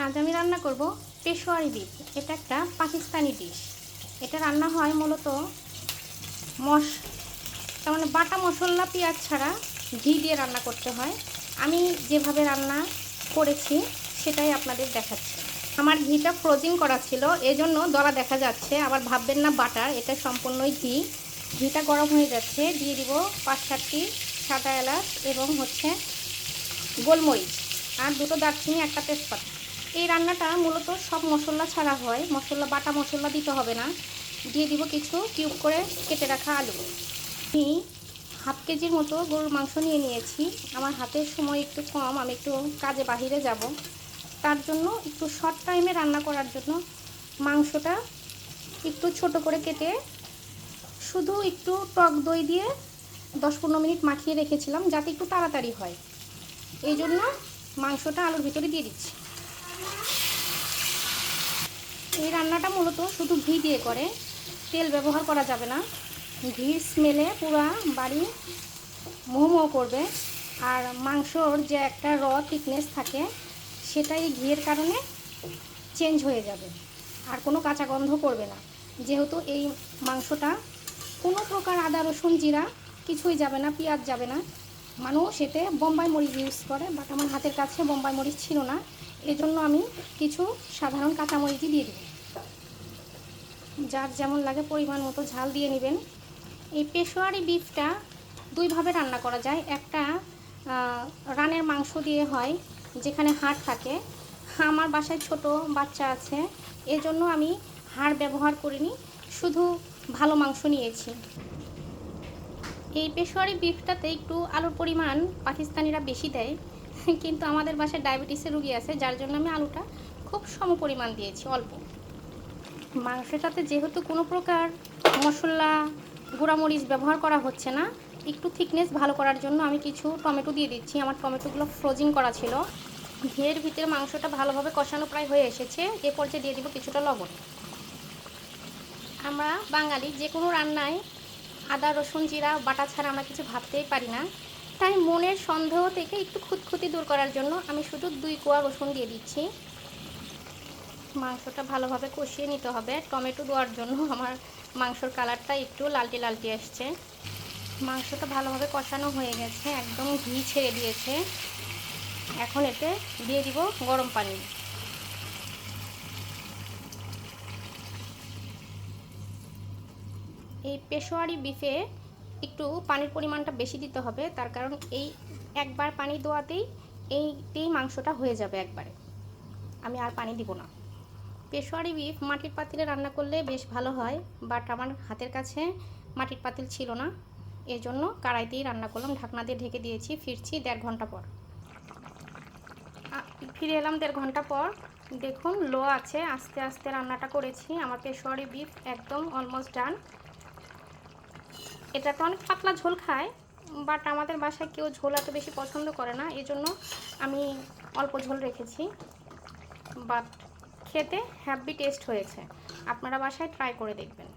আজ আমি রান্না করব পেশোয়ারি বিফ। এটা একটা পাকিস্তানি ডিশ এটা রান্না হয় মূলত মশ তার মানে বাটা মশলা পেঁয়াজ ছাড়া ঘি দিয়ে রান্না করতে হয়। আমি যেভাবে রান্না করেছি সেটাই আপনাদের দেখাচ্ছি। আমার ঘিটা ফ্রোজিং করা ছিল, এজন্য দলা দেখা যাচ্ছে। আবার ভাববেন না বাটার, এটা সম্পূর্ণই ঘি। ঘিটা গরম হয়ে যাচ্ছে। দিয়ে দিব পাঁচ সাতটি সাদা এলাচ এবং হচ্ছে গোলমরিচ। আর দুটো দারচিনি, একটা তেজপাতা। এই রান্নাটা মূলত সব মশলা ছাড়া হয়। মশলা, বাটা মশলা দিতে হবে না। দিয়ে দিব কিছু কিউব করে কেটে রাখা আলু। আমি হাফ কেজির মতো গরুর মাংস নিয়ে নিয়েছি। আমার হাতের সময় একটু কম, আমি একটু কাজে বাহিরে যাব। তার জন্য একটু শর্ট টাইমে রান্না করার জন্য মাংসটা একটু ছোট করে কেটে শুধু একটু টক দই দিয়ে দশ পনেরো মিনিট মাখিয়ে রেখেছিলাম যাতে একটু তাড়াতাড়ি হয়। এই জন্য মাংসটা আলুর ভিতরে দিয়ে দিচ্ছি। এই রান্নাটা মূলত শুধু ঘি দিয়ে করে। তেল ব্যবহার করা যাবে না। ঘির স্মেলে পুরা বাড়ি মোমো করবে। আর মাংসর যে একটা র থিকনেস থাকে, সেটাই ঘিয়ের কারণে চেঞ্জ হয়ে যাবে। আর কোনো কাঁচা গন্ধ করবে না। যেহেতু এই মাংসটা কোনো প্রকার আদা, রসুন, জিরা কিছুই যাবে না, পেঁয়াজ যাবে না। মানুষ এতে বোম্বাই মরিচ ইউজ করে বাট আমার হাতের কাছে বোম্বাই মরিচ ছিল না। এজন্য আমি কিছু সাধারণ কাঁচামরিচই দিয়ে দেব। যার যেমন লাগে পরিমাণ মতো ঝাল দিয়ে নেবেন। এই পেশোয়ারি বিফটা দুইভাবে রান্না করা যায়। একটা রানের মাংস দিয়ে হয়, যেখানে হাড় থাকে। আমার বাসায় ছোট বাচ্চা আছে, এজন্য আমি হাড় ব্যবহার করিনি, শুধু ভালো মাংস নিয়েছি। এই পেশোয়ারি বিফটাতে একটু আলুর পরিমাণ পাকিস্তানিরা বেশি দেয়। কিন্তু আমাদের বাসায় ডায়াবেটিসের রুগী আছে, যার জন্য আমি আলুটা খুব সম পরিমাণ দিয়েছি, অল্প। মাংসটাতে যেহেতু কোনো প্রকার মশলা, গুঁড়ামরিচ ব্যবহার করা হচ্ছে না, একটু থিকনেস ভালো করার জন্য আমি কিছু টমেটো দিয়ে দিচ্ছি। আমার টমেটোগুলো ফ্রোজিং করা ছিল। ঘিয়ের ভিতরে মাংসটা ভালোভাবে কষানো প্রায় হয়ে এসেছে। এ পর্যায়ে দিয়ে দিব কিছুটা লবণ। আমরা বাঙালি, যে কোনো রান্নায় আদা, রসুন, জিরা, বাটা ছাড়া আমরা কিছু ভাবতেই পারি না। তাই মনের সন্দেহ থেকে একটু খুঁতখুতি দূর করার জন্য আমি শুধু দুই কোয়া রসুন দিয়ে দিচ্ছি। মাংসটা ভালোভাবে কষিয়ে নিতে হবে। টমেটো দেওয়ার জন্য আমার মাংসর কালারটা একটু লালটে লালটে আসছে। মাংসটা ভালোভাবে কষানো হয়ে গেছে, একদম ঘি ছেড়ে দিয়েছে। এখন এতে দিয়ে দিব গরম পানি। এই পেশোয়ারি বিফে একটু পানির পরিমাণটা বেশি দিতে হবে। তার কারণ এই একবার পানি দেওয়াতেই এইতেই মাংসটা হয়ে যাবে একবারে। আমি আর পানি দিব না। পেশোয়ারি বিফ মাটির পাতিলে রান্না করলে বেশ ভালো হয়, বাট আমার হাতের কাছে মাটির পাতিল ছিল না। এই জন্য কড়াইতেই রান্না করলাম, ঢাকনা দিয়ে ঢেকে দিয়েছি, ফিরছি দেড় ঘণ্টা পর। ফিরে এলাম দেড় ঘণ্টা পর। দেখুন, লো আছে, আস্তে আস্তে রান্নাটা করেছি। আমার পেশোয়ারি বিফ একদম অলমোস্ট ডান এটা তো অনেক পাতলা ঝোল খায় বাট আমাদের বাসায় কেউ ঝোল এত বেশি পছন্দ করে না, এই জন্য আমি অল্প ঝোল রেখেছি বাট খেতে হ্যাপি টেস্ট হয়েছে। আপনারা বাসায় ট্রাই করে দেখবেন।